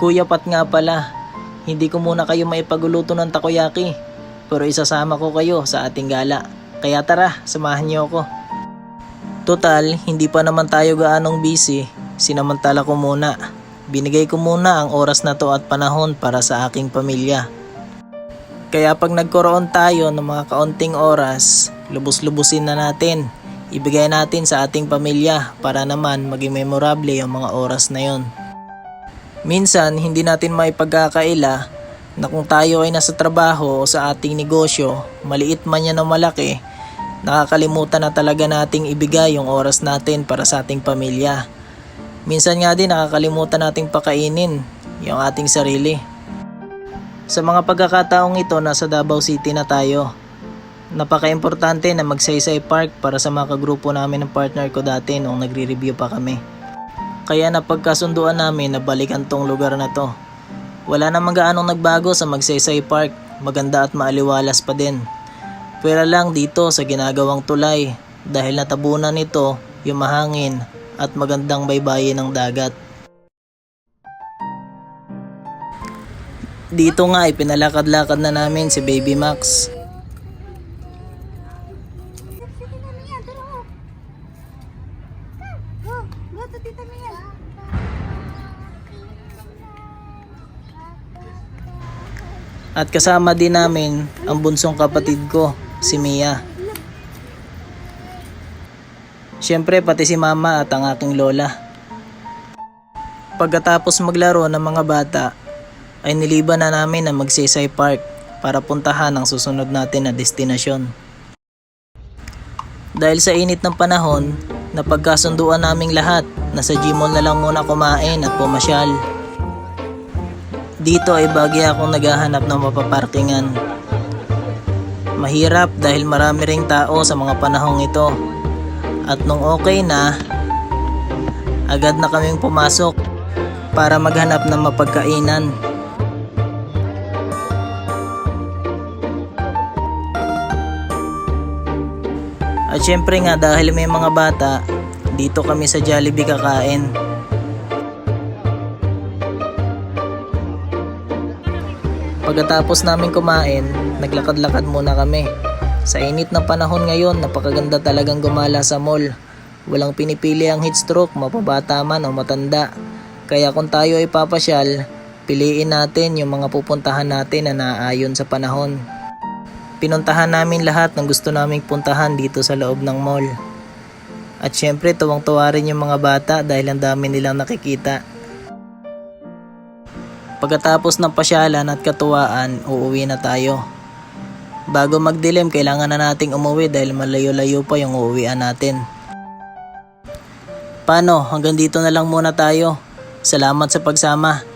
Kuya Pat nga pala, hindi ko muna kayo maipaguluto ng takoyaki. Pero isasama ko kayo sa ating gala. Kaya tara, samahan niyo ako. Total, hindi pa naman tayo gaanong busy. Sinamantala ko muna. Binigay ko muna ang oras na to at panahon para sa aking pamilya. Kaya pag nagkaroon tayo ng mga kaunting oras, lubos-lubusin na natin. Ibigay natin sa ating pamilya para naman maging memorable yung mga oras na yon. Minsan, hindi natin may pagkakaila na kung tayo ay nasa trabaho o sa ating negosyo, maliit man yan o malaki, nakakalimutan na talaga nating ibigay yung oras natin para sa ating pamilya. Minsan nga din nakakalimutan nating pakainin yung ating sarili. Sa mga pagkakataong ito, nasa Davao City na tayo. Napaka-importante na magsaysay park para sa mga kagrupo namin ng partner ko dati nung nagre-review pa kami. Kaya napagkasunduan namin na balikan tong lugar na to. Wala namang gaanong nagbago sa Magsaysay Park, maganda at maaliwalas pa din. Pwera lang dito sa ginagawang tulay dahil natabunan nito yung mahangin at magandang baybayin ng dagat. Dito nga ay pinalakad-lakad na namin si Baby Max. To Tita Mia. At kasama din namin ang bunsong kapatid ko, si Mia. Siyempre pati si mama at ang aking lola. Pagkatapos maglaro ng mga bata, ay niliban na namin ang Magsaysay Park para puntahan ang susunod natin na destinasyon. Dahil sa init ng panahon, napagkasunduan naming lahat na sa Gmall na lang muna kumain at pumasyal. Dito ay bagi akong naghahanap ng mapaparkingan. Mahirap dahil marami ring tao sa mga panahong ito. At nung okay na, agad na kaming pumasok para maghanap ng mapagkainan. At syempre nga dahil may mga bata, dito kami sa Jollibee kakain. Pagkatapos namin kumain, naglakad-lakad muna kami. Sa init ng panahon ngayon, napakaganda talagang gumala sa mall. Walang pinipili ang heat stroke, mapabata man o matanda. Kaya kung tayo ay papasyal, piliin natin yung mga pupuntahan natin na naaayon sa panahon. Pinuntahan namin lahat ng gusto naming puntahan dito sa loob ng mall. At syempre tuwang-tuwa rin yung mga bata dahil ang dami nilang nakikita. Pagkatapos ng pasyalan at katuwaan, uuwi na tayo. Bago magdilim, kailangan na nating umuwi dahil malayo-layo pa yung uuwian natin. Paano? Hanggang dito na lang muna tayo. Salamat sa pagsama.